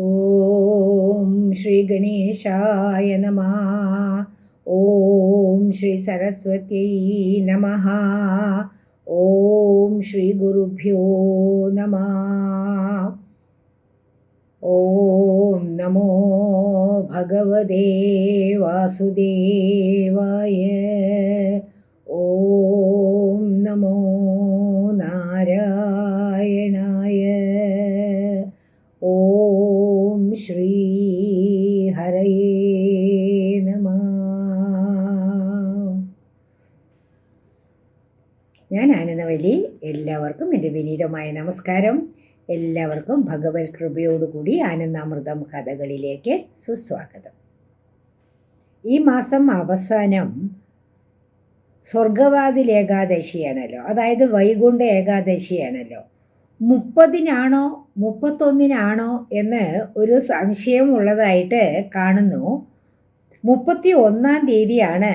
ഓം ശ്രീ ഗണേശായ നമ. ഓം ശ്രീ സരസ്വത്യൈ നമ. ഓം ശ്രീ ഗുരുഭ്യോ നമ. ഓം നമോ ഭഗവതേ വാസുദേവായ ആനന്ദവല്ലി എല്ലാവർക്കും എന്റെ വിനീതമായ നമസ്കാരം. എല്ലാവർക്കും ഭഗവത് കൃപയോടുകൂടി ആനന്ദാമൃതം കഥകളിലേക്ക് സുസ്വാഗതം. ഈ മാസം അവസാനം സ്വർഗവാതിൽ ഏകാദശിയാണല്ലോ. അതായത് വൈകുണ്ഠ ഏകാദശിയാണല്ലോ. മുപ്പതിനാണോ മുപ്പത്തൊന്നിനാണോ എന്ന് ഒരു സംശയമുള്ളതായിട്ട് കാണുന്നു. മുപ്പത്തി ഒന്നാം തീയതിയാണ്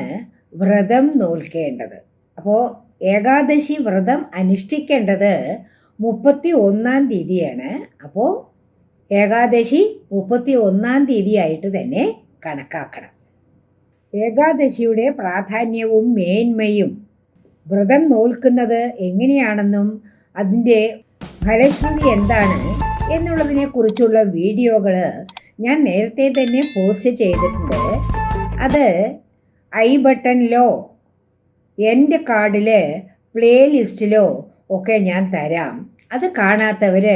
വ്രതം നോൽക്കേണ്ടത്. അപ്പോൾ ഏകാദശി വ്രതം അനുഷ്ഠിക്കേണ്ടത് മുപ്പത്തി ഒന്നാം തീയതിയാണ്. അപ്പോൾ ഏകാദശി മുപ്പത്തി ഒന്നാം തീയതിയായിട്ട് തന്നെ കണക്കാക്കണം. ഏകാദശിയുടെ പ്രാധാന്യവും മേന്മയും വ്രതം നോൽക്കുന്നത് എങ്ങനെയാണെന്നും അതിന്റെ ഫലശ്രുതി എന്താണ് എന്നുള്ളതിനെ കുറിച്ചുള്ള വീഡിയോകൾ ഞാൻ നേരത്തെ തന്നെ പോസ്റ്റ് ചെയ്തിട്ടുണ്ട്. അത് ഐ ബട്ടണിലോ എന്റെ കാർഡിൽ പ്ലേലിസ്റ്റിലോ ഒക്കെ ഞാൻ തരാം. അത് കാണാത്തവർ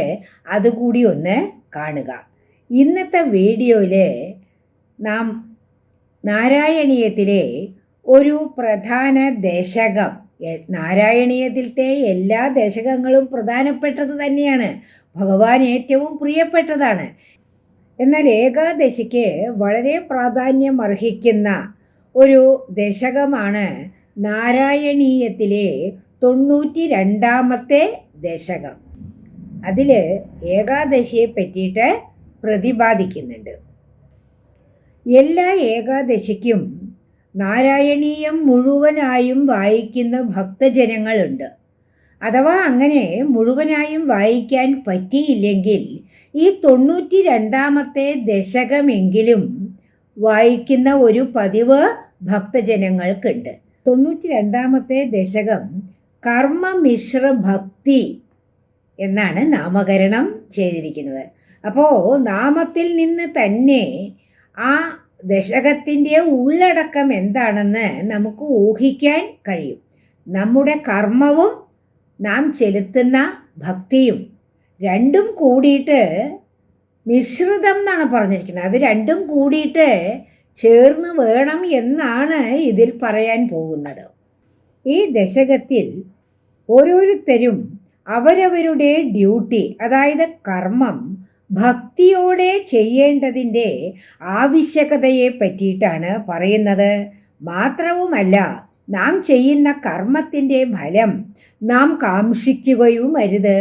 അതുകൂടി ഒന്ന് കാണുക. ഇന്നത്തെ വീഡിയോയിൽ നാം നാരായണീയത്തിലെ ഒരു പ്രധാന ദശകം നാരായണീയത്തിലത്തെ എല്ലാ ദശകങ്ങളും പ്രധാനപ്പെട്ടത് തന്നെയാണ്. ഭഗവാൻ ഏറ്റവും പ്രിയപ്പെട്ടതാണ്. എന്നാൽ ഏകാദശിക്ക് വളരെ പ്രാധാന്യം അർഹിക്കുന്ന ഒരു ദശകമാണ് നാരായണീയത്തിലെ തൊണ്ണൂറ്റി രണ്ടാമത്തെ ദശകം. അതിൽ ഏകാദശിയെ പറ്റിയിട്ട് പ്രതിപാദിക്കുന്നുണ്ട്. എല്ലാ ഏകാദശിക്കും നാരായണീയം മുഴുവനായും വായിക്കുന്ന ഭക്തജനങ്ങളുണ്ട്. അഥവാ അങ്ങനെ മുഴുവനായും വായിക്കാൻ പറ്റിയില്ലെങ്കിൽ ഈ തൊണ്ണൂറ്റി രണ്ടാമത്തെ ദശകമെങ്കിലും വായിക്കുന്ന ഒരു പതിവ് ഭക്തജനങ്ങൾക്കുണ്ട്. തൊണ്ണൂറ്റി രണ്ടാമത്തെ ദശകം കർമ്മമിശ്ര ഭക്തി എന്നാണ് നാമകരണം ചെയ്തിരിക്കുന്നത്. അപ്പോൾ നാമത്തിൽ നിന്ന് തന്നെ ആ ദശകത്തിന്റെ ഉള്ളടക്കം എന്താണെന്ന് നമുക്ക് ഊഹിക്കാൻ കഴിയും. നമ്മുടെ കർമ്മവും നാം ചെലുത്തുന്ന ഭക്തിയും രണ്ടും കൂടിയിട്ട് മിശ്രിതം എന്നാണ് പറഞ്ഞിരിക്കുന്നത്. അത് രണ്ടും കൂടിയിട്ട് ചേർന്ന് വേണം എന്നാണ് ഇതിൽ പറയാൻ പോകുന്നത്. ഈ ദശകത്തിൽ ഓരോരുത്തരും അവരവരുടെ ഡ്യൂട്ടി അതായത് കർമ്മം ഭക്തിയോടെ ചെയ്യേണ്ടതിന്റെ ആവശ്യകതയെ പറ്റിയിട്ടാണ് പറയുന്നത്. മാത്രവുമല്ല നാം ചെയ്യുന്ന കർമ്മത്തിന്റെ ഫലം നാം കാക്ഷിക്കുകയും അരുത്.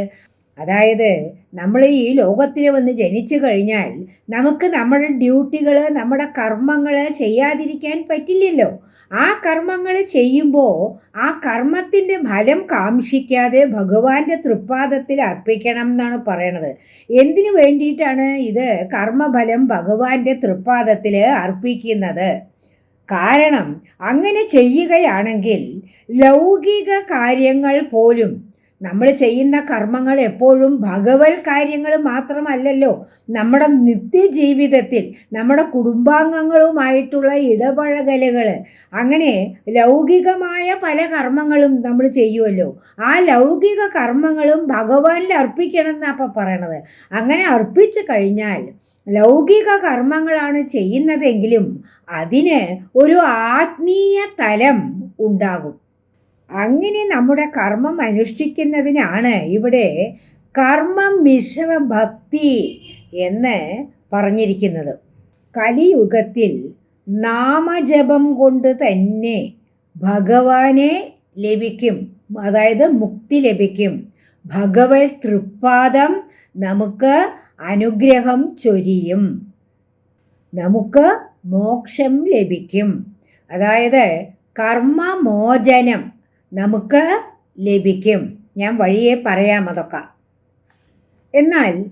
അതായത് നമ്മൾ ഈ ലോകത്തിൽ വന്ന് ജനിച്ചു കഴിഞ്ഞാൽ നമുക്ക് നമ്മുടെ ഡ്യൂട്ടികൾ നമ്മുടെ കർമ്മങ്ങൾ ചെയ്യാതിരിക്കാൻ പറ്റില്ലല്ലോ. ആ കർമ്മങ്ങൾ ചെയ്യുമ്പോൾ ആ കർമ്മത്തിന്റെ ഫലം കാക്ഷിക്കാതെ ഭഗവാന്റെ തൃപ്പാദത്തിൽ അർപ്പിക്കണം എന്നാണ് പറയണത്. എന്തിനു വേണ്ടിയിട്ടാണ് ഇത് കർമ്മഫലം ഭഗവാന്റെ തൃപ്പാദത്തിൽ അർപ്പിക്കുന്നത്? കാരണം അങ്ങനെ ചെയ്യുകയാണെങ്കിൽ ലൗകിക കാര്യങ്ങൾ പോലും നമ്മൾ ചെയ്യുന്ന കർമ്മങ്ങൾ എപ്പോഴും ഭഗവത് കാര്യങ്ങൾ മാത്രമല്ലല്ലോ. നമ്മുടെ നിത്യജീവിതത്തിൽ നമ്മുടെ കുടുംബാംഗങ്ങളുമായിട്ടുള്ള ഇടപഴകലുകൾ. അങ്ങനെ ലൗകികമായ പല കർമ്മങ്ങളും നമ്മൾ ചെയ്യുമല്ലോ. ആ ലൗകിക കർമ്മങ്ങളും ഭഗവാനിൽ അർപ്പിക്കണം എന്നാണ് അപ്പം പറയണത്. അങ്ങനെ അർപ്പിച്ചു കഴിഞ്ഞാൽ ലൗകിക കർമ്മങ്ങളാണ് ചെയ്യുന്നതെങ്കിലും അതിന് ഒരു ആത്മീയ തലം ഉണ്ടാകും. അങ്ങനെ നമ്മുടെ കർമ്മം അനുഷ്ഠിക്കുന്നതിനാണ് ഇവിടെ കർമ്മം മിശ്ര ഭക്തി എന്ന് പറഞ്ഞിരിക്കുന്നത്. കലിയുഗത്തിൽ നാമജപം കൊണ്ട് തന്നെ ഭഗവാനെ ലഭിക്കും അതായത് മുക്തി ലഭിക്കും. ഭഗവത് തൃപ്പാദം നമുക്ക് അനുഗ്രഹം ചൊരിയും. നമുക്ക് മോക്ഷം ലഭിക്കും. അതായത് കർമ്മമോചനം നമുക്ക് ലഭിക്കും. ഞാൻ വഴിയെ പറയാം അതൊക്കെ. എന്നാൽ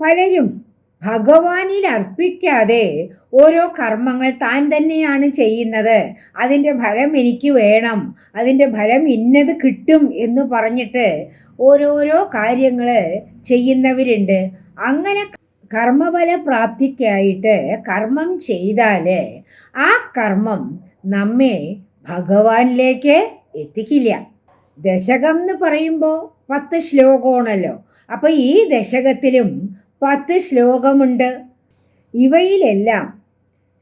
പലരും ഭഗവാനിൽ അർപ്പിക്കാതെ ഓരോ കർമ്മങ്ങൾ താൻ തന്നെയാണ് ചെയ്യുന്നത്. അതിന്റെ ഫലം എനിക്ക് വേണം. അതിന്റെ ഫലം ഇന്നത് കിട്ടും എന്ന് പറഞ്ഞിട്ട് ഓരോരോ കാര്യങ്ങൾ ചെയ്യുന്നവരുണ്ട്. അങ്ങനെ കർമ്മഫല പ്രാപ്തിക്കായിട്ട് കർമ്മം ചെയ്താൽ ആ കർമ്മം നമ്മെ ഭഗവാനിലേക്ക് എത്തിക്കില്ല. ദശകം എന്ന് പറയുമ്പോൾ പത്ത് ശ്ലോകമാണല്ലോ. അപ്പോൾ ഈ ദശകത്തിലും പത്ത് ശ്ലോകമുണ്ട്. ഇവയിലെല്ലാം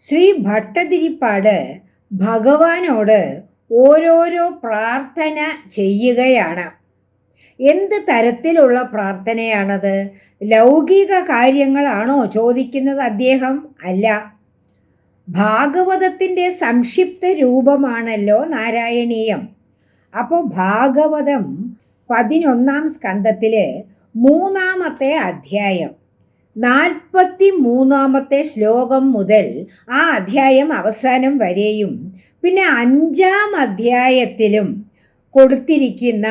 ശ്രീ ഭട്ടതിരിപ്പാട് ഭഗവാനോട് ഓരോരോ പ്രാർത്ഥന ചെയ്യുകയാണ്. എന്ത് തരത്തിലുള്ള പ്രാർത്ഥനയാണത്? ലൗകിക കാര്യങ്ങളാണോ ചോദിക്കുന്നത് അദ്ദേഹം? അല്ല. ഭാഗവതത്തിന്റെ സംക്ഷിപ്ത രൂപമാണല്ലോ നാരായണീയം. അപ്പോൾ ഭാഗവതം പതിനൊന്നാം സ്കന്ധത്തിൽ മൂന്നാമത്തെ അധ്യായം. നാൽപ്പത്തി മൂന്നാമത്തെ ശ്ലോകം മുതൽ ആ അധ്യായം അവസാനം വരെയും പിന്നെ അഞ്ചാം അധ്യായത്തിലും കൊടുത്തിരിക്കുന്ന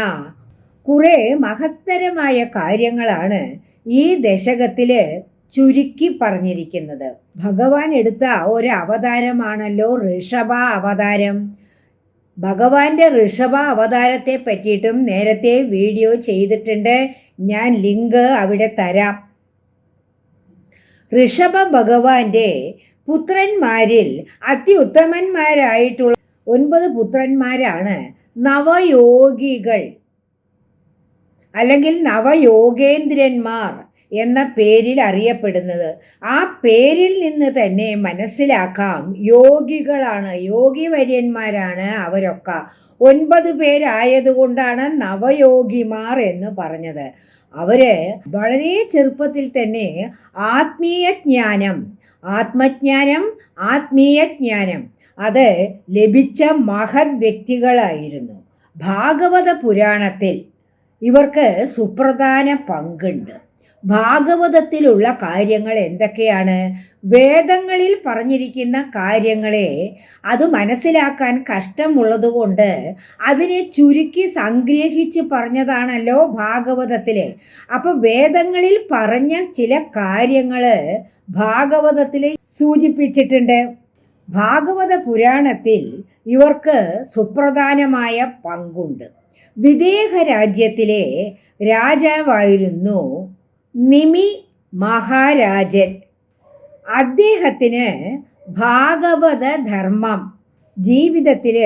കുറേ മഹത്തരമായ കാര്യങ്ങളാണ് ഈ ദശകത്തിൽ ചുരുക്കി പറഞ്ഞിരിക്കുന്നത്. ഭഗവാൻ എടുത്ത ഒരു അവതാരമാണല്ലോ ഋഷഭ അവതാരം. ഭഗവാന്റെ ഋഷഭ അവതാരത്തെ പറ്റിയിട്ടും നേരത്തെ വീഡിയോ ചെയ്തിട്ടുണ്ട്. ഞാൻ ലിങ്ക് അവിടെ തരാം. ഋഷഭ ഭഗവാന്റെ പുത്രന്മാരിൽ അത്യുത്തമന്മാരായിട്ടുള്ള ഒൻപത് പുത്രന്മാരാണ് നവയോഗികൾ. അല്ലെങ്കിൽ നവയോഗേന്ദ്രന്മാർ. എന്ന പേരിൽ അറിയപ്പെടുന്നത്. ആ പേരിൽ നിന്ന് തന്നെ മനസ്സിലാക്കാം. യോഗികളാണ് യോഗിവര്യന്മാരാണ് അവരൊക്കെ. ഒൻപത് പേരായതുകൊണ്ടാണ് നവയോഗിമാർ എന്ന് പറഞ്ഞത്. അവർ വളരെ ചെറുപ്പത്തിൽ തന്നെ ആത്മീയ ജ്ഞാനം ആത്മജ്ഞാനം ആത്മീയ ജ്ഞാനം അത് ലഭിച്ച മഹത് വ്യക്തികളായിരുന്നു. ഭാഗവത പുരാണത്തിൽ ഇവർക്ക് സുപ്രധാന പങ്കുണ്ട്. ഭാഗവതത്തിലുള്ള കാര്യങ്ങൾ എന്തൊക്കെയാണ്? വേദങ്ങളിൽ പറഞ്ഞിരിക്കുന്ന കാര്യങ്ങളെ അത് മനസ്സിലാക്കാൻ കഷ്ടമുള്ളതുകൊണ്ട് അതിനെ ചുരുക്കി സംഗ്രഹിച്ച് പറഞ്ഞതാണല്ലോ ഭാഗവതത്തിലെ. അപ്പോൾ വേദങ്ങളിൽ പറഞ്ഞ ചില കാര്യങ്ങൾ ഭാഗവതത്തിൽ സൂചിപ്പിച്ചിട്ടുണ്ട്. ഭാഗവത പുരാണത്തിൽ ഇവർക്ക് സുപ്രധാനമായ പങ്കുണ്ട്. വിദേഹ രാജ്യത്തിലെ രാജാവായിരുന്നു നിമി മഹാരാജൻ. അദ്ദേഹത്തിന് ഭാഗവത ധർമ്മം ജീവിതത്തിൽ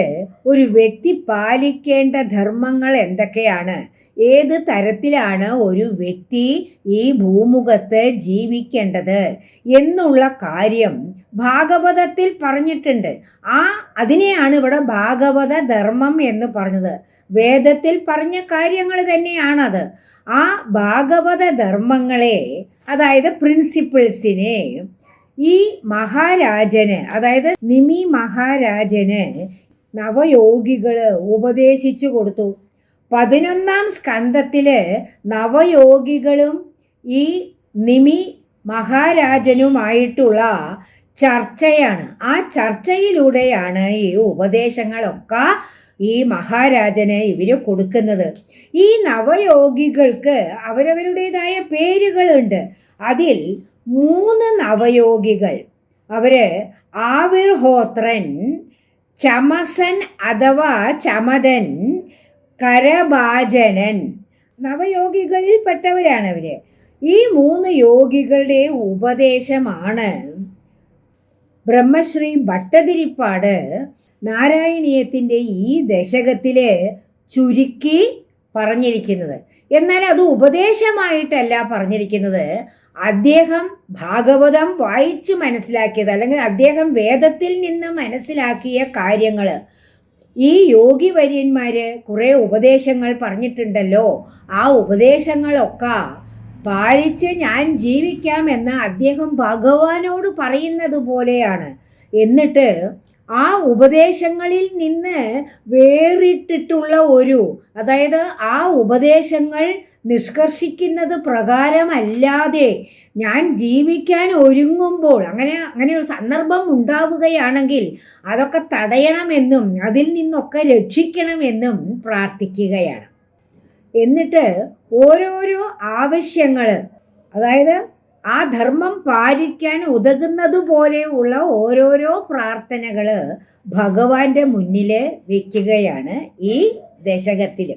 ഒരു വ്യക്തി പാലിക്കേണ്ട ധർമ്മങ്ങൾ എന്തൊക്കെയാണ്? ഏത് തരത്തിലാണ് ഒരു വ്യക്തി ഈ ഭൂമുഖത്ത് ജീവിക്കേണ്ടത് എന്നുള്ള കാര്യം ഭാഗവതത്തിൽ പറഞ്ഞിട്ടുണ്ട്. ആ അതിനെയാണ് ഇവിടെ ഭാഗവത ധർമ്മം എന്ന് പറഞ്ഞത്. വേദത്തിൽ പറഞ്ഞ കാര്യങ്ങൾ തന്നെയാണത്. ആ ഭാഗവത ധർമ്മങ്ങളെ അതായത് പ്രിൻസിപ്പിൾസിനെ ഈ മഹാരാജന് അതായത് നിമി മഹാരാജന് നവയോഗികൾ ഉപദേശിച്ചു കൊടുത്തു. പതിനൊന്നാം സ്കന്ധത്തിൽ നവയോഗികളും ഈ നിമി മഹാരാജനുമായിട്ടുള്ള ചർച്ചയാണ്. ആ ചർച്ചയിലൂടെയാണ് ഈ ഉപദേശങ്ങളൊക്കെ ഈ മഹാരാജന് ഇവർ കൊടുക്കുന്നത്. ഈ നവയോഗികൾക്ക് അവരവരുടേതായ പേരുകളുണ്ട്. അതിൽ മൂന്ന് നവയോഗികൾ. അവർ ആവിർഹോത്രൻ ചമസൻ അഥവാ ചമതൻ കരഭാജനൻ. നവയോഗികളിൽ പെട്ടവരാണ് അവർ. ഈ മൂന്ന് യോഗികളുടെ ഉപദേശമാണ് ബ്രഹ്മശ്രീ ഭട്ടതിരിപ്പാട് നാരായണീയത്തിന്റെ ഈ ദശകത്തിൽ ചുരുക്കി പറഞ്ഞിരിക്കുന്നത്. എന്നാൽ അത് ഉപദേശമായിട്ടല്ല പറഞ്ഞിരിക്കുന്നത്. അദ്ദേഹം ഭാഗവതം വായിച്ച് മനസ്സിലാക്കിയത് അല്ലെങ്കിൽ അദ്ദേഹം വേദത്തിൽ നിന്ന് മനസ്സിലാക്കിയ കാര്യങ്ങൾ ഈ യോഗി വര്യന്മാർ കുറേ ഉപദേശങ്ങൾ പറഞ്ഞിട്ടുണ്ടല്ലോ. ആ ഉപദേശങ്ങളൊക്കെ പാലിച്ച് ഞാൻ ജീവിക്കാമെന്ന് അദ്ദേഹം ഭഗവാനോട് പറയുന്നത് പോലെയാണ്. എന്നിട്ട് ആ ഉപദേശങ്ങളിൽ നിന്ന് വേറിട്ടിട്ടുള്ള ഒരു അതായത് ആ ഉപദേശങ്ങൾ നിഷ്കർഷിക്കുന്നത് പ്രകാരമല്ലാതെ ഞാൻ ജീവിക്കാൻ ഒരുങ്ങുമ്പോൾ അങ്ങനെ അങ്ങനെ ഒരു സന്ദർഭം ഉണ്ടാവുകയാണെങ്കിൽ അതൊക്കെ തടയണമെന്നും അതിൽ നിന്നൊക്കെ രക്ഷിക്കണമെന്നും പ്രാർത്ഥിക്കുകയാണ്. എന്നിട്ട് ഓരോരോ ആവശ്യങ്ങൾ അതായത് ആ ധർമ്മം പാലിക്കാൻ ഉതകുന്നതുപോലെയുള്ള ഓരോരോ പ്രാർത്ഥനകൾ ഭഗവാന്റെ മുന്നിൽ വയ്ക്കുകയാണ് ഈ ദശകത്തിൽ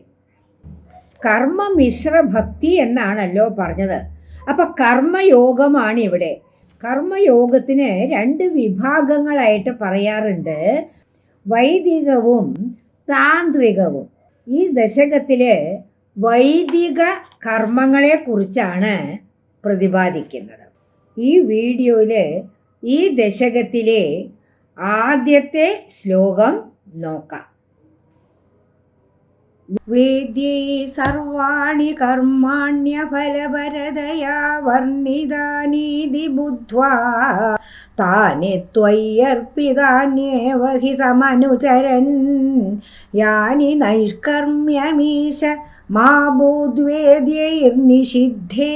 കർമ്മമിശ്ര ഭക്തി എന്നാണല്ലോ പറഞ്ഞത്. അപ്പം കർമ്മയോഗമാണ് ഇവിടെ കർമ്മയോഗത്തിന് രണ്ട് വിഭാഗങ്ങളായിട്ട് പറയാറുണ്ട്. വൈദികവും താന്ത്രികവും. ഈ ദശകത്തിൽ വൈദിക കർമ്മങ്ങളെക്കുറിച്ചാണ് പ്രതിപാദിക്കുന്നത്. ഈ വീഡിയോയിൽ ഈ ദശകത്തിലെ ആദ്യത്തെ ശ്ലോകം നോക്കാം. വേദ്യൈ സർവാണി കർമാണ്യഫലപരതയാ വർണിതാനീതി ബുദ്ധ്വാ. താനി ത്വയ്യർപ്പിതാന്യേവ ഹി സമനുചരൻ. യാനി നൈഷ്കർമ്മ്യമീശ മാ ഭൂദ്വേദ്യൈർനിഷിദ്ധേ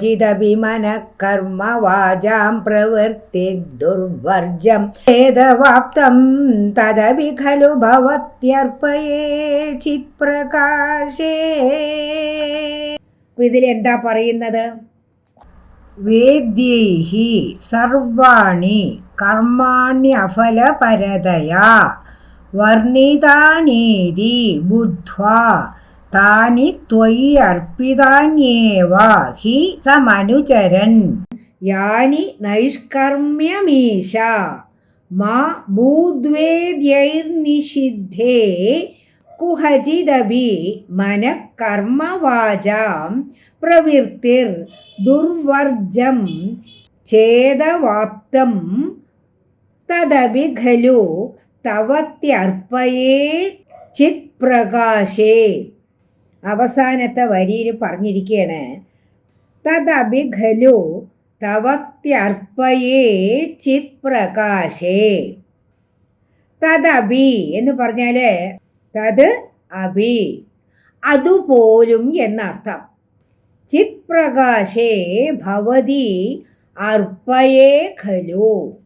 ജിതഭിമനഃ കർമ്മ വാചാം പ്രവൃത്തി ദുർവർജം ഭേദവാപ്തം തദപി ഖലു ഭവത്യർപ്പയേ ഇതിൽ ഇതിലെന്താ പറയുന്നത്? വേദ്യൈ സർവാണി കർമാണ്യഫലപരതയാ വർണിതാനേതി ബുദ്ധ്വാ താനി ത്വയി അർപ്പിതാന്യേവ ഹി സമനുചരൻ. യാനി നൈഷ്കർമ്മ്യമീശ. മാ ഭൂദ്വേദ്യൈർനിഷിദ്ധേ. കുഹചിദപി മനഃകർമ്മവാചാം. പ്രവൃത്തിർ ദുർവർജം ഛേദവാപ്തം തദപി ഖലു തവത്യർപ്പയേ ചിത്പ്രകാശേ. അവസാനത്തെ വരിയിൽ പറഞ്ഞിരിക്കുകയാണ് തദപി ഖലു തവത്യർപ്പയേ ചിത്പ്രകാശേ. തദപി എന്ന് പറഞ്ഞാൽ തത് അബി അതുപോലും എന്നർത്ഥം. ചിത് പ്രകാശേ ഭവതി അർപ്പയേ ഖലു.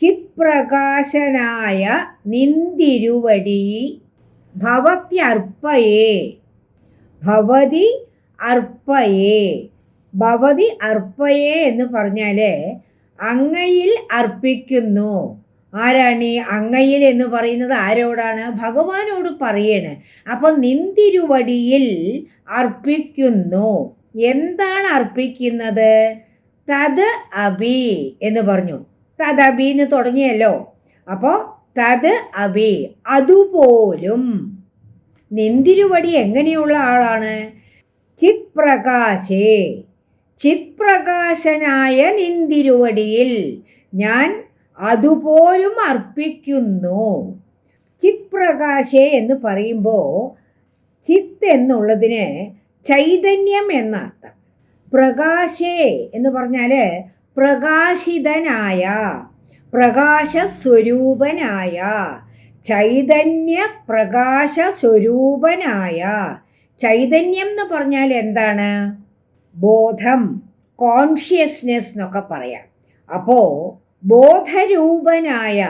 ചിത് പ്രകാശനായ നിന്തിരുവടി ഭവത്യർപ്പയേ. ഭവതി അർപ്പയേ. ഭവതി അർപ്പയേ എന്ന് പറഞ്ഞാൽ അങ്ങയിൽ അർപ്പിക്കുന്നു. ആരാണ് ഈ അങ്ങയിൽ എന്ന് പറയുന്നത്? ആരോടാണ്? ഭഗവാനോട് പറയണ്. അപ്പോൾ നിന്തിരുവടിയിൽ അർപ്പിക്കുന്നു. എന്താണ് അർപ്പിക്കുന്നത്? തത് അബി എന്ന് പറഞ്ഞു. തത് അബി എന്ന് തുടങ്ങിയല്ലോ. അപ്പോൾ തത് അബി അതുപോലും നിന്തിരുവടി എങ്ങനെയുള്ള ആളാണ്? ചിത്പ്രകാശേ. ചിത്പ്രകാശനായ നിന്തിരുവടിയിൽ ഞാൻ അതുപോലും അർപ്പിക്കുന്നു. ചിത്പ്രകാശേ എന്ന് പറയുമ്പോൾ ചിത്ത് എന്നുള്ളതിന് ചൈതന്യം എന്നർത്ഥം. പ്രകാശേ എന്ന് പറഞ്ഞാൽ പ്രകാശിതനായ പ്രകാശസ്വരൂപനായ ചൈതന്യ പ്രകാശ സ്വരൂപനായ ചൈതന്യം എന്ന് പറഞ്ഞാൽ എന്താണ്? ബോധം കോൺഷ്യസ്നെസ് എന്നൊക്കെ പറയാം. അപ്പോൾ ബോധരൂപനായ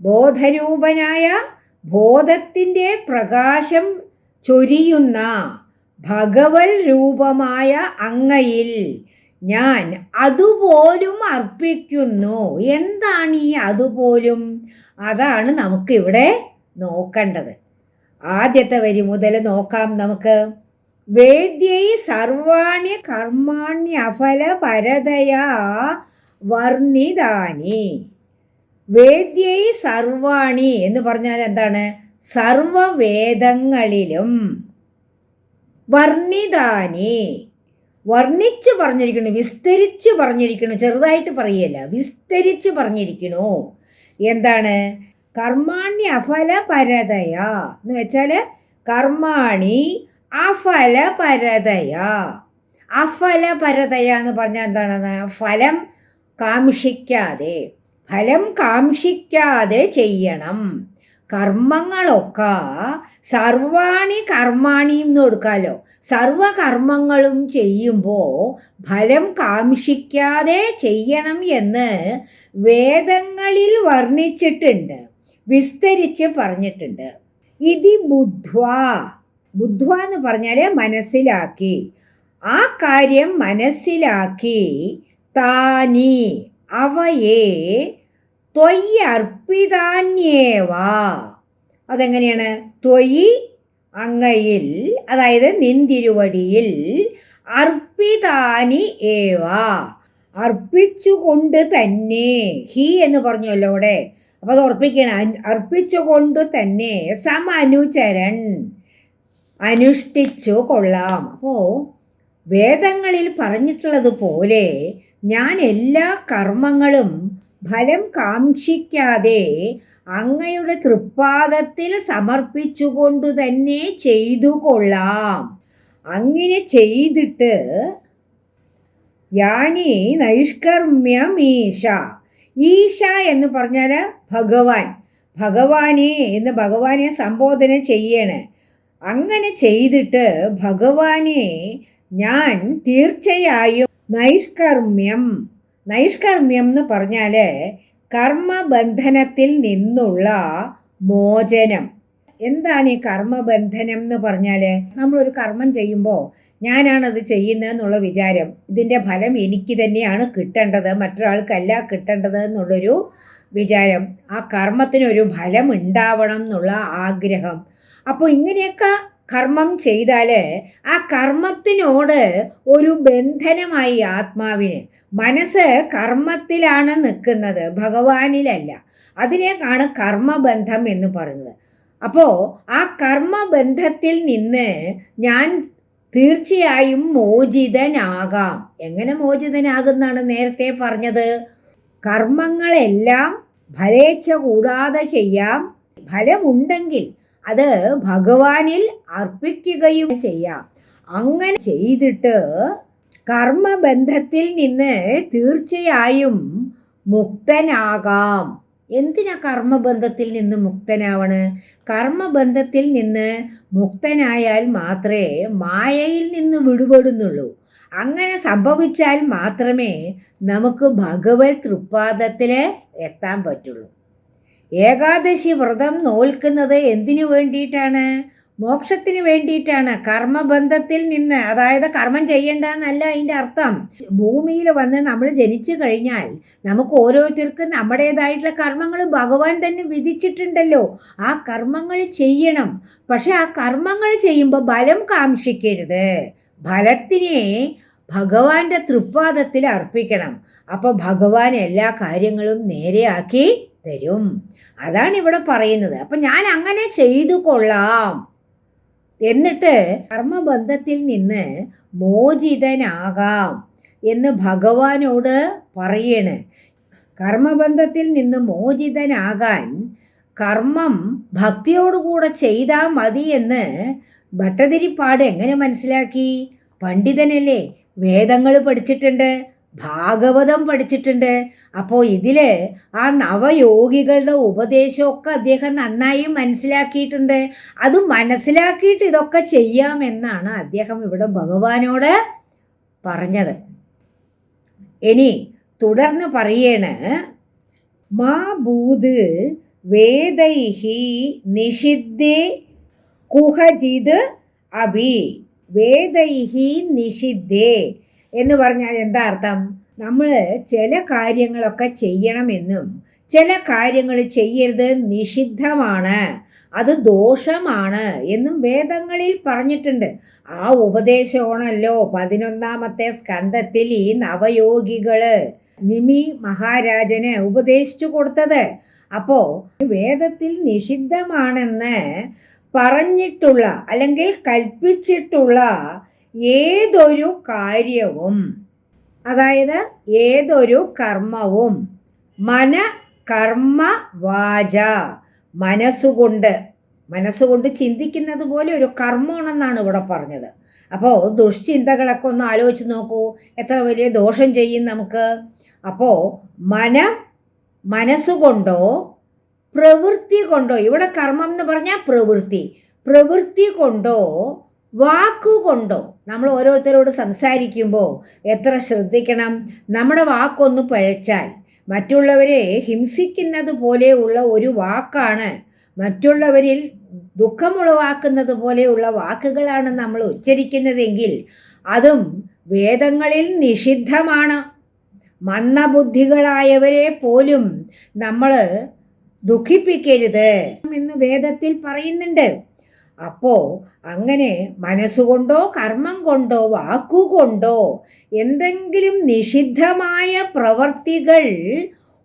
ബോധരൂപനായ ബോധത്തിന്റെ പ്രകാശം ചൊരിയുന്ന ഭഗവൽ രൂപമായ അങ്ങയിൽ ഞാൻ അതുപോലും അർപ്പിക്കുന്നു. എന്താണ് ഈ അതുപോലും? അതാണ് നമുക്കിവിടെ നോക്കേണ്ടത്. ആദ്യത്തെ വരി മുതൽ നോക്കാം നമുക്ക്. വേദ്യൈ സർവാണി കർമാണ്യ അഫല പരതയാ വർണിതാനി. വേദ്യൈ സർവാണി എന്ന് പറഞ്ഞാൽ എന്താണ്? സർവവേദങ്ങളിലും വർണിതാനി. വർണിച്ച് പറഞ്ഞിരിക്കണു വിസ്തരിച്ച് പറഞ്ഞിരിക്കണു ചെറുതായിട്ട് പറയല്ല വിസ്തരിച്ച് പറഞ്ഞിരിക്കണു. എന്താണ്? കർമാണി അഫല പരതയ എന്ന് വെച്ചാൽ കർമാണി അഫല പരതയ അഫല പരതയ എന്ന് പറഞ്ഞാൽ എന്താണെന്ന് ഫലം കാംക്ഷിക്കാതെ ഫലം കാംക്ഷിക്കാതെ ചെയ്യണം. കർമ്മങ്ങളൊക്കെ സർവാണി കർമാണി എന്ന് കൊടുക്കാമല്ലോ സർവകർമ്മങ്ങളും ചെയ്യുമ്പോൾ ഫലം കാംക്ഷിക്കാതെ ചെയ്യണം എന്ന് വേദങ്ങളിൽ വർണിച്ചിട്ടുണ്ട്. വിസ്തരിച്ച് പറഞ്ഞിട്ടുണ്ട്. ഇതി ബുദ്ധ്വ. ബുദ്ധ്വ എന്ന് പറഞ്ഞാൽ മനസ്സിലാക്കി. ആ കാര്യം മനസ്സിലാക്കി. താനി അവയെ ത്വയ്യർപ്പിതാന്യേവ അതെങ്ങനെയാണ്? ത്വയി അങ്ങയിൽ അതായത് നിന്തിരുവടിയിൽ അർപ്പിതാനി ഏവ. അർപ്പിച്ചുകൊണ്ട് തന്നെ ഹി എന്ന് പറഞ്ഞല്ലോ അവിടെ. അപ്പോൾ അത് ഉറപ്പിക്കണം അർപ്പിച്ചുകൊണ്ട് തന്നെ സമനുചരൻ അനുഷ്ഠിച്ചു കൊള്ളാം. അപ്പോൾ വേദങ്ങളിൽ പറഞ്ഞിട്ടുള്ളത് പോലെ ഞാൻ എല്ലാ കർമ്മങ്ങളും ഫലം കാക്ഷിക്കാതെ അങ്ങയുടെ തൃപ്പാദത്തിൽ സമർപ്പിച്ചുകൊണ്ടു തന്നെ ചെയ്തു കൊള്ളാം. അങ്ങനെ ചെയ്തിട്ട് യാനി നൈഷ്കർമ്മ്യം ഈശ. ഈശ എന്ന് പറഞ്ഞാൽ ഭഗവാൻ. ഭഗവാനെ എന്ന് ഭഗവാനെ സംബോധന ചെയ്യണ്. അങ്ങനെ ചെയ്തിട്ട് ഭഗവാനെ ഞാൻ തീർച്ചയായും നൈഷ്കർമ്മ്യം നൈഷ്കർമ്മ്യം എന്ന് പറഞ്ഞാൽ കർമ്മബന്ധനത്തിൽ നിന്നുള്ള മോചനം. എന്താണ് ഈ കർമ്മബന്ധനം എന്ന് പറഞ്ഞാൽ നമ്മളൊരു കർമ്മം ചെയ്യുമ്പോൾ ഞാനാണത് ചെയ്യുന്നതെന്നുള്ള വിചാരം. ഇതിന്റെ ഫലം എനിക്ക് തന്നെയാണ് കിട്ടേണ്ടത് മറ്റൊരാൾക്കല്ല കിട്ടേണ്ടത് എന്നുള്ളൊരു വിചാരം. ആ കർമ്മത്തിനൊരു ഫലം ഉണ്ടാവണം എന്നുള്ള ആഗ്രഹം. അപ്പോൾ ഇങ്ങനെയൊക്കെ കർമ്മം ചെയ്താൽ ആ കർമ്മത്തിനോട് ഒരു ബന്ധനമായി ആത്മാവിന്. മനസ്സ് കർമ്മത്തിലാണ് നിൽക്കുന്നത് ഭഗവാനിലല്ല. അതിനേക്കാണ് കർമ്മബന്ധം എന്ന് പറയുന്നത്. അപ്പോൾ ആ കർമ്മബന്ധത്തിൽ നിന്ന് ഞാൻ തീർച്ചയായും മോചിതനാകാം. എങ്ങനെ മോചിതനാകുന്നാണ് നേരത്തെ പറഞ്ഞത്? കർമ്മങ്ങളെല്ലാം ഫലേച്ഛ കൂടാതെ ചെയ്യാം. ഫലമുണ്ടെങ്കിൽ അത് ഭഗവാനിൽ അർപ്പിക്കുകയും ചെയ്യാം. അങ്ങനെ ചെയ്തിട്ട് കർമ്മബന്ധത്തിൽ നിന്ന് തീർച്ചയായും മുക്തനാകാം. എന്തിനാ കർമ്മബന്ധത്തിൽ നിന്ന് മുക്തനാവണ്? കർമ്മബന്ധത്തിൽ നിന്ന് മുക്തനായാൽ മാത്രമേ മായയിൽ നിന്ന് വിടുപെടുന്നുള്ളൂ. അങ്ങനെ സംഭവിച്ചാൽ മാത്രമേ നമുക്ക് ഭഗവത് തൃപ്പാദത്തിൽ എത്താൻ പറ്റുള്ളൂ. ഏകാദശി വ്രതം നോൽക്കുന്നത് എന്തിനു വേണ്ടിയിട്ടാണ്? മോക്ഷത്തിന് വേണ്ടിയിട്ടാണ്. കർമ്മബന്ധത്തിൽ നിന്ന് അതായത് കർമ്മം ചെയ്യണ്ട എന്നല്ല അതിന്റെ അർത്ഥം. ഭൂമിയിൽ വന്ന് നമ്മൾ ജനിച്ചു കഴിഞ്ഞാൽ നമുക്ക് ഓരോരുത്തർക്കും നമ്മുടേതായിട്ടുള്ള കർമ്മങ്ങൾ ഭഗവാൻ തന്നെ വിധിച്ചിട്ടുണ്ടല്ലോ. ആ കർമ്മങ്ങൾ ചെയ്യണം. പക്ഷെ ആ കർമ്മങ്ങൾ ചെയ്യുമ്പോൾ ബലം കാക്ഷിക്കരുത്. ഫലത്തിനെ ഭഗവാന്റെ തൃപ്പാദത്തിൽ അർപ്പിക്കണം. അപ്പോൾ ഭഗവാൻ എല്ലാ കാര്യങ്ങളും നേരെയാക്കി തരും. അതാണ് ഇവിടെ പറയുന്നത്. അപ്പം ഞാൻ അങ്ങനെ ചെയ്തു കൊള്ളാം. എന്നിട്ട് കർമ്മബന്ധത്തിൽ നിന്ന് മോചിതനാകാം എന്ന് ഭഗവാനോട് പറയണ്. കർമ്മബന്ധത്തിൽ നിന്ന് മോചിതനാകാൻ കർമ്മം ഭക്തിയോടുകൂടെ ചെയ്താൽ മതി എന്ന് ഭട്ടതിരിപ്പാട് എങ്ങനെ മനസ്സിലാക്കി? പണ്ഡിതനല്ലേ വേദങ്ങൾ പഠിച്ചിട്ടുണ്ട്. ഭാഗവതം പഠിച്ചിട്ടുണ്ട്. അപ്പോൾ ഇതിൽ ആ നവയോഗികളുടെ ഉപദേശമൊക്കെ അദ്ദേഹം നന്നായി മനസ്സിലാക്കിയിട്ടുണ്ട്. അത് മനസ്സിലാക്കിയിട്ട് ഇതൊക്കെ ചെയ്യാമെന്നാണ് അദ്ദേഹം ഇവിടെ ഭഗവാനോട് പറഞ്ഞത്. ഇനി തുടർന്ന് പറയാണ് മാ ഭൂത് വേദൈഹി നിഷിദ്ധേ കുഹജിത് അഭി വേദൈഹി നിഷിദ്ധേ എന്ന് പറഞ്ഞാൽ എന്താ അർത്ഥം? നമ്മൾ ചില കാര്യങ്ങളൊക്കെ ചെയ്യണമെന്നും ചില കാര്യങ്ങൾ ചെയ്യരുത് നിഷിദ്ധമാണ് അത് ദോഷമാണ് എന്നും വേദങ്ങളിൽ പറഞ്ഞിട്ടുണ്ട്. ആ ഉപദേശമാണല്ലോ പതിനൊന്നാമത്തെ സ്കന്ധത്തിൽ ഈ നവയോഗികൾ നിമി മഹാരാജന് ഉപദേശിച്ചു കൊടുത്തത്. അപ്പോൾ വേദത്തിൽ നിഷിദ്ധമാണെന്ന് പറഞ്ഞിട്ടുള്ള അല്ലെങ്കിൽ കൽപ്പിച്ചിട്ടുള്ള ഏതൊരു കാര്യവും അതായത് ഏതൊരു കർമ്മവും മന കർമ്മ വാച മനസ്സുകൊണ്ട് മനസ്സുകൊണ്ട് ചിന്തിക്കുന്നത് പോലെ ഒരു കർമ്മമാണെന്നാണ് ഇവിടെ പറഞ്ഞത്. അപ്പോൾ ദുഷ്ചിന്തകളൊക്കെ ഒന്ന് ആലോചിച്ച് നോക്കൂ എത്ര വലിയ ദോഷം ചെയ്യും നമുക്ക്. അപ്പോൾ മനം മനസ്സുകൊണ്ടോ പ്രവൃത്തി കൊണ്ടോ ഇവിടെ കർമ്മം എന്ന് പറഞ്ഞാൽ പ്രവൃത്തി. പ്രവൃത്തി കൊണ്ടോ വാക്കുകൊണ്ടോ നമ്മൾ ഓരോരുത്തരോട് സംസാരിക്കുമ്പോൾ എത്ര ശ്രദ്ധിക്കണം? നമ്മുടെ വാക്കൊന്ന് പഴച്ചാൽ മറ്റുള്ളവരെ ഹിംസിക്കുന്നത് പോലെയുള്ള ഒരു വാക്കാണ്. മറ്റുള്ളവരിൽ ദുഃഖമുളവാക്കുന്നത് പോലെയുള്ള വാക്കുകളാണ് നമ്മൾ ഉച്ചരിക്കുന്നതെങ്കിൽ അതും വേദങ്ങളിൽ നിഷിദ്ധമാണ്. മന്ദബുദ്ധികളായവരെ പോലും നമ്മൾ ദുഃഖിപ്പിക്കരുത് എന്ന് വേദത്തിൽ പറയുന്നുണ്ട്. അപ്പോൾ അങ്ങനെ മനസ്സുകൊണ്ടോ കർമ്മം കൊണ്ടോ വാക്കുകൊണ്ടോ എന്തെങ്കിലും നിഷിദ്ധമായ പ്രവർത്തികൾ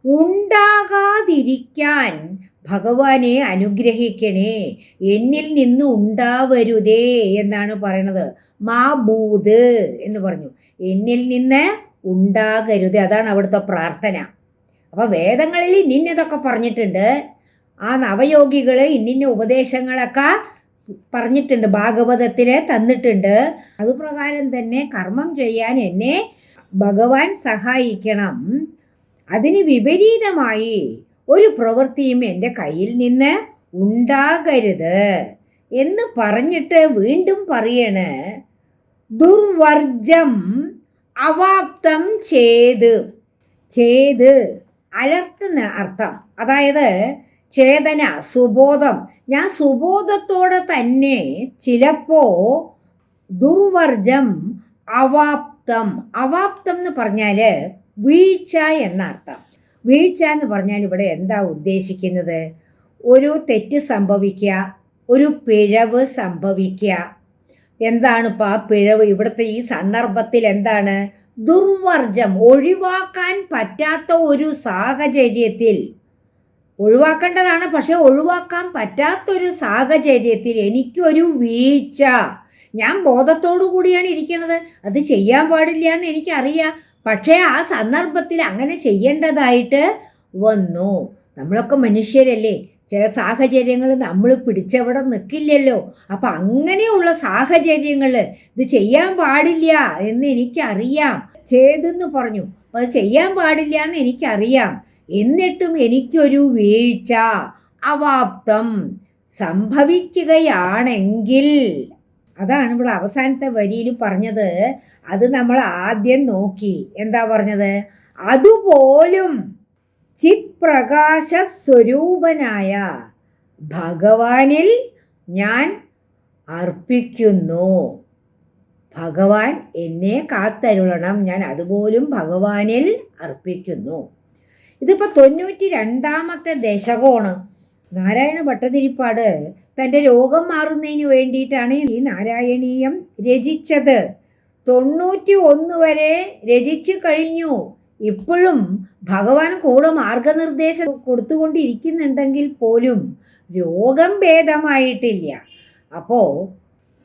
ഉണ്ടാകാതിരിക്കാൻ ഭഗവാനെ അനുഗ്രഹിക്കണേ. എന്നിൽ നിന്ന് ഉണ്ടാവരുതേ എന്നാണ് പറയണത്. മാ ഭൂത് എന്ന് പറഞ്ഞു. എന്നിൽ നിന്ന് ഉണ്ടാകരുത്. അതാണ് അവിടുത്തെ പ്രാർത്ഥന. അപ്പോൾ വേദങ്ങളിൽ ഇന്നിന്നതൊക്കെ പറഞ്ഞിട്ടുണ്ട്. ആ നവയോഗികൾ ഇന്നിന്ന ഉപദേശങ്ങളൊക്കെ പറഞ്ഞിട്ടുണ്ട് ഭാഗവതത്തിലെ തന്നിട്ടുണ്ട്. അതുപ്രകാരം തന്നെ കർമ്മം ചെയ്യാൻ എന്നെ ഭഗവാൻ സഹായിക്കണം. അതിന് വിപരീതമായി ഒരു പ്രവൃത്തിയും എന്റെ കയ്യിൽ നിന്ന് ഉണ്ടാകരുത് എന്ന് പറഞ്ഞിട്ട് വീണ്ടും പറയണ്. ദുർവർജം അവാപ്തം ചെയ്ത്. ചെയ്ത് അലർട്ടുന്ന അർത്ഥം. അതായത് ചേതന സുബോധം. ഞാൻ സുബോധത്തോടെ തന്നെ ചിലപ്പോ ദുർവർജം അവാപ്തം. അവാപ്തം എന്ന് പറഞ്ഞാൽ വീഴ്ച എന്നർത്ഥം. വീഴ്ച എന്ന് പറഞ്ഞാൽ ഇവിടെ എന്താ ഉദ്ദേശിക്കുന്നത്? ഒരു തെറ്റ് സംഭവിക്കുക ഒരു പിഴവ് സംഭവിക്കുക. എന്താണ് ഇപ്പോൾ ആ പിഴവ്? ഇവിടുത്തെ ഈ സന്ദർഭത്തിൽ എന്താണ്? ദുർവർജം ഒഴിവാക്കാൻ പറ്റാത്ത ഒരു സാഹചര്യത്തിൽ ഒഴിവാക്കേണ്ടതാണ്. പക്ഷെ ഒഴിവാക്കാൻ പറ്റാത്തൊരു സാഹചര്യത്തിൽ എനിക്കൊരു വീഴ്ച. ഞാൻ ബോധത്തോടു കൂടിയാണ് ഇരിക്കുന്നത്. അത് ചെയ്യാൻ പാടില്ല എന്ന് എനിക്കറിയാം. പക്ഷേ ആ സന്ദർഭത്തിൽ അങ്ങനെ ചെയ്യേണ്ടതായിട്ട് വന്നു. നമ്മളൊക്കെ മനുഷ്യരല്ലേ? ചില സാഹചര്യങ്ങൾ നമ്മൾ പിടിച്ചവിടെ നിൽക്കില്ലല്ലോ. അപ്പം അങ്ങനെയുള്ള സാഹചര്യങ്ങൾ ഇത് ചെയ്യാൻ പാടില്ല എന്ന് എനിക്കറിയാം. ചെയ്തെന്ന് പറഞ്ഞു. അത് ചെയ്യാൻ പാടില്ല എന്ന് എനിക്കറിയാം. എന്നിട്ടും എനിക്കൊരു വീഴ്ച അവാപ്തം സംഭവിക്കുകയാണെങ്കിൽ. അതാണ് ഇവിടെ അവസാനത്തെ വരിയിൽ പറഞ്ഞത്. അത് നമ്മൾ ആദ്യം നോക്കി. എന്താ പറഞ്ഞത്? അതുപോലും ചിത് പ്രകാശ സ്വരൂപനായ ഭഗവാനിൽ ഞാൻ അർപ്പിക്കുന്നു. ഭഗവാൻ എന്നെ കാത്തരുളണം. ഞാൻ അതുപോലും ഭഗവാനിൽ അർപ്പിക്കുന്നു. ഇതിപ്പോൾ തൊണ്ണൂറ്റി രണ്ടാമത്തെ ദശകമാണ്. നാരായണ ഭട്ടതിരിപ്പാട് തന്റെ രോഗം മാറുന്നതിന് വേണ്ടിയിട്ടാണ് ഈ നാരായണീയം രചിച്ചത്. തൊണ്ണൂറ്റി ഒന്ന് വരെ രചിച്ചു കഴിഞ്ഞു. ഇപ്പോഴും ഭഗവാൻ കൂടെ മാർഗനിർദ്ദേശം കൊടുത്തുകൊണ്ടിരിക്കുന്നുണ്ടെങ്കിൽ പോലും രോഗം ഭേദമായിട്ടില്ല. അപ്പോൾ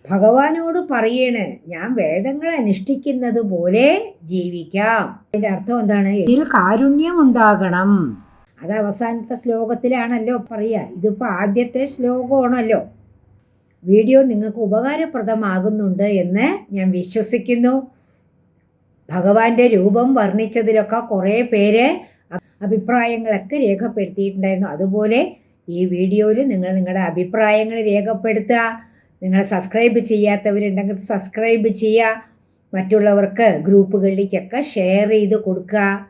ഭഗവാനോട് പറയണ് ഞാൻ വേദങ്ങൾ അനുഷ്ഠിക്കുന്നത് പോലെ ജീവിക്കാം. അതിന്റെ അർത്ഥം എന്താണ്? ഇതിൽ കാരുണ്യം ഉണ്ടാകണം അത് അവസാനത്തെ ശ്ലോകത്തിലാണല്ലോ പറയുക. ഇതിപ്പോൾ ആദ്യത്തെ ശ്ലോകമാണല്ലോ. വീഡിയോ നിങ്ങൾക്ക് ഉപകാരപ്രദമാകുന്നുണ്ട് എന്ന് ഞാൻ വിശ്വസിക്കുന്നു. ഭഗവാന്റെ രൂപം വർണിച്ചതിലൊക്കെ കുറേ പേര് അഭിപ്രായങ്ങളൊക്കെ രേഖപ്പെടുത്തിയിട്ടുണ്ടായിരുന്നു. അതുപോലെ ഈ വീഡിയോയിൽ നിങ്ങൾ നിങ്ങളുടെ അഭിപ്രായങ്ങൾ രേഖപ്പെടുത്തുക. നിങ്ങൾ സബ്സ്ക്രൈബ് ചെയ്യാത്തവരുണ്ടെങ്കിൽ സബ്സ്ക്രൈബ് ചെയ്യുക. മറ്റുള്ളവർക്ക് ഗ്രൂപ്പുകളിലേക്കൊക്കെ ഷെയർ ചെയ്ത് കൊടുക്കുക.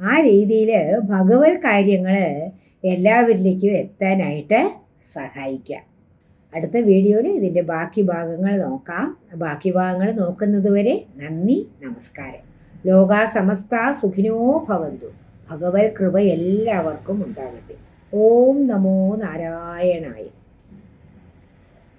ആ രീതിയിൽ ഭഗവത് കാര്യങ്ങൾ എല്ലാവരിലേക്കും എത്താനായിട്ട് സഹായിക്കുക. അടുത്ത വീഡിയോയിൽ ഇതിന്റെ ബാക്കി ഭാഗങ്ങൾ നോക്കാം. ബാക്കി ഭാഗങ്ങൾ നോക്കുന്നത് വരെ നന്ദി നമസ്കാരം. ലോകാ സമസ്ത സുഖിനോ ഭവന്തു. ഭഗവത് കൃപ എല്ലാവർക്കും ഉണ്ടാകട്ടെ. ഓം നമോ നാരായണായ.